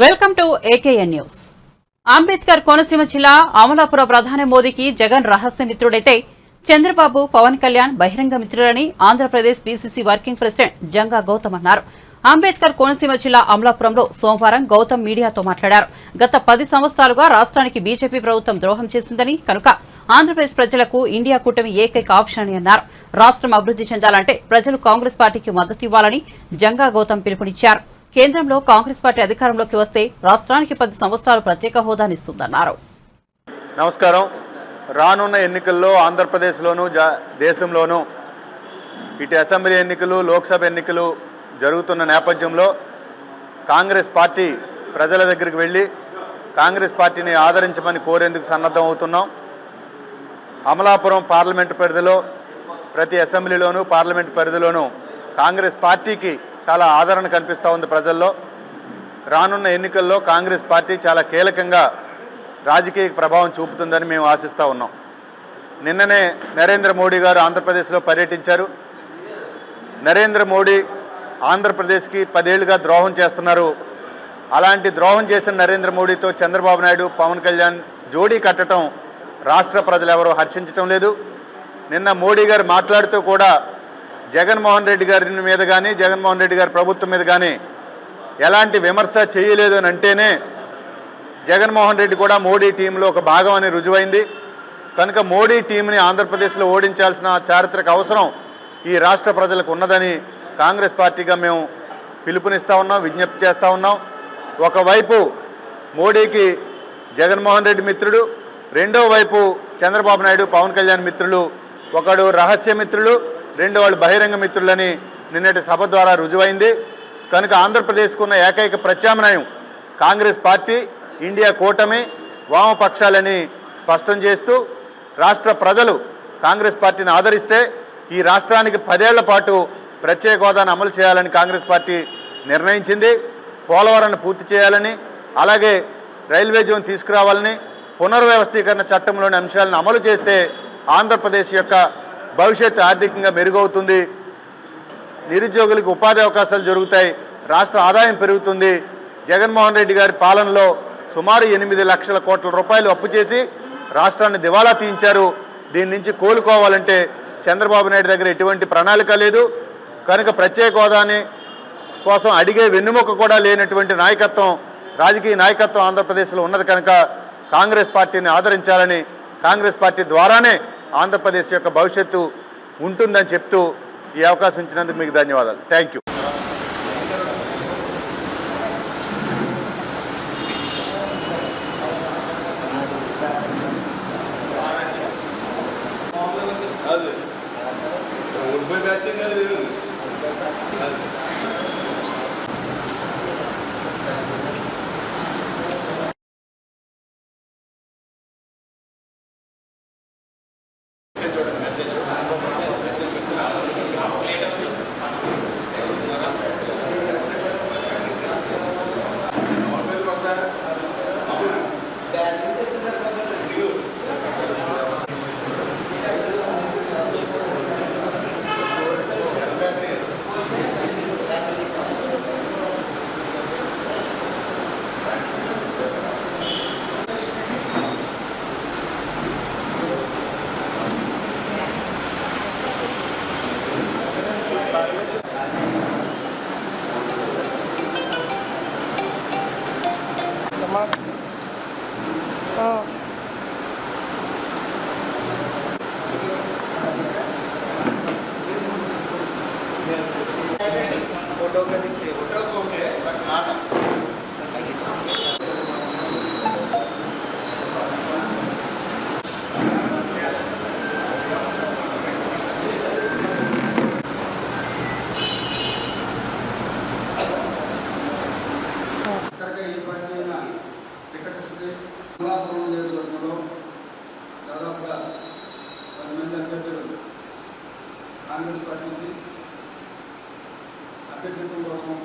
Welcome to AKN news. Ambedkar Konaseema జిల్లా అమలాపురం ప్రధాని మోదీకి జగన్ రహస్య మిత్రుడైతే చంద్రబాబు పవన్ కళ్యాణ్ బహిరంగ మిత్రులని Andhra Pradesh BCC working president Janga Gautham అన్నారు. అంబేద్కర్ కోనసీమ జిల్లా అమలాపురంలో సోమవారం గౌతమ్ మీడియాతో మాట్లాడారు. గత పది సంవత్సరాలుగా రాష్ట్రానికి బీజేపీ ప్రభుత్వం ద్రోహం చేసిందని కనుక ఆంధ్రప్రదేశ్ ప్రజలకు ఇండియా కూటమి ఏకైక ఆప్షన్ అని అన్నారు. రాష్ట్రం అభివృద్ది చెందాలంటే ప్రజలు కాంగ్రెస్ పార్టీకి మద్దతు ఇవ్వాలని జంగా గౌతమ్ పిలుపునిచ్చారు. కేంద్రంలో కాంగ్రెస్ పార్టీ అధికారంలోకి వస్తే రాష్ట్రానికి పది సంవత్సరాలు ప్రత్యేక హోదానిస్తుందన్నారు నమస్కారం. రానున్న ఎన్నికల్లో ఆంధ్రప్రదేశ్లోను జా దేశంలోనూ ఇటు అసెంబ్లీ ఎన్నికలు లోక్సభ ఎన్నికలు జరుగుతున్న నేపథ్యంలో కాంగ్రెస్ పార్టీ ప్రజల దగ్గరికి వెళ్ళి కాంగ్రెస్ పార్టీని ఆదరించమని కోరేందుకు సన్నద్ధం అవుతున్నాం. అమలాపురం పార్లమెంటు పరిధిలో ప్రతి అసెంబ్లీలోనూ పార్లమెంటు పరిధిలోనూ కాంగ్రెస్ పార్టీకి చాలా ఆదరణ కనిపిస్తూ ఉంది ప్రజల్లో. రానున్న ఎన్నికల్లో కాంగ్రెస్ పార్టీ చాలా కీలకంగా రాజకీయ ప్రభావం చూపుతుందని మేము ఆశిస్తూ ఉన్నాం. నిన్ననే నరేంద్ర మోడీ గారు ఆంధ్రప్రదేశ్లో పర్యటించారు. నరేంద్ర మోడీ ఆంధ్రప్రదేశ్కి పదేళ్ళుగా ద్రోహం చేస్తున్నారు. అలాంటి ద్రోహం చేసిన నరేంద్ర మోడీతో చంద్రబాబు నాయుడు పవన్ కళ్యాణ్ జోడీ కట్టడం రాష్ట్ర ప్రజలు ఎవరూ హర్షించటం లేదు. నిన్న మోడీ గారు మాట్లాడుతూ కూడా జగన్మోహన్ రెడ్డి గారి మీద కానీ జగన్మోహన్ రెడ్డి గారి ప్రభుత్వం మీద కానీ ఎలాంటి విమర్శ చేయలేదు అని అంటేనే జగన్మోహన్ రెడ్డి కూడా మోడీ టీంలో ఒక భాగం అని రుజువైంది. కనుక మోడీ టీంని ఆంధ్రప్రదేశ్లో ఓడించాల్సిన చారిత్రక అవసరం ఈ రాష్ట్ర ప్రజలకు ఉన్నదని కాంగ్రెస్ పార్టీగా మేము పిలుపునిస్తూ ఉన్నాం విజ్ఞప్తి చేస్తూ ఉన్నాం. ఒకవైపు మోడీకి జగన్మోహన్ రెడ్డి మిత్రుడు రెండో వైపు చంద్రబాబు నాయుడు పవన్ కళ్యాణ్ మిత్రులు ఒకడు రహస్య మిత్రులు రెండు వాళ్ళు బహిరంగ మిత్రులని నిన్నటి సభ ద్వారా రుజువైంది. కనుక ఆంధ్రప్రదేశ్కు ఉన్న ఏకైక ప్రత్యామ్నాయం కాంగ్రెస్ పార్టీ ఇండియా కూటమి వామపక్షాలని స్పష్టం చేస్తూ రాష్ట్ర ప్రజలు కాంగ్రెస్ పార్టీని ఆదరిస్తే ఈ రాష్ట్రానికి పదేళ్ళ పాటు ప్రత్యేక హోదాను అమలు చేయాలని కాంగ్రెస్ పార్టీ నిర్ణయించింది. పోలవరాన్ని పూర్తి చేయాలని అలాగే రైల్వే జోన్ తీసుకురావాలని పునర్వ్యవస్థీకరణ చట్టంలోని అంశాలను అమలు చేస్తే ఆంధ్రప్రదేశ్ యొక్క భవిష్యత్తు ఆర్థికంగా మెరుగవుతుంది. నిరుద్యోగులకు ఉపాధి అవకాశాలు జరుగుతాయి. రాష్ట్ర ఆదాయం పెరుగుతుంది. జగన్మోహన్ రెడ్డి గారి పాలనలో సుమారు ఎనిమిది లక్షల కోట్ల రూపాయలు అప్పు చేసి రాష్ట్రాన్ని దివాలా తీయించారు. దీని నుంచి కోలుకోవాలంటే చంద్రబాబు నాయుడు దగ్గర ఎటువంటి ప్రణాళిక లేదు. కనుక ప్రత్యేక హోదాని కోసం అడిగే వెన్నుముక కూడా లేనటువంటి నాయకత్వం రాజకీయ నాయకత్వం ఆంధ్రప్రదేశ్లో ఉన్నది కనుక కాంగ్రెస్ పార్టీని ఆదరించాలని కాంగ్రెస్ పార్టీ ద్వారానే ఆంధ్రప్రదేశ్ యొక్క భవిష్యత్తు ఉంటుందని చెప్తూ ఈ అవకాశం ఇచ్చినందుకు మీకు ధన్యవాదాలు. థ్యాంక్ యూ అది. మాట. ఒక్కరిగా నియోజకవర్గంలో దాదాపుగా పది మంది అభ్యర్థులు కాంగ్రెస్ పార్టీకి అభ్యర్థిత్వం కోసం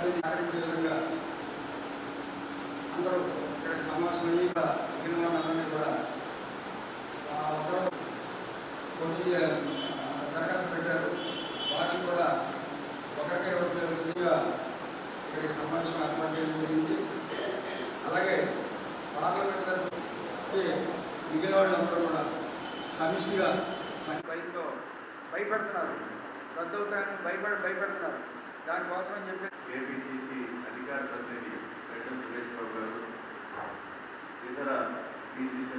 కూడా కాంగ్రెస్ విధంగా అందరూ ఇక్కడ సమావేశమయ్యి కూడా మిగిలిన వాళ్ళందరినీ కూడా ఒకరు కొన్ని దరఖాస్తు పెట్టారు. వాటిని కూడా ఒకరికే విధంగా ఇక్కడ అలాగే పార్లమెంట్ తరఫు మిగిలిన వాళ్ళందరూ కూడా సమిష్టిగా బయటలో భయపడుతున్నారు రద్దవుతాయని భయపడ భయపడుతున్నారు. దానికోసం అని చెప్పి ఏబిసిసి అధికార ప్రతినిధి రెడ్డి సురేష్ బాబు గారు ఇతర బీసీసీ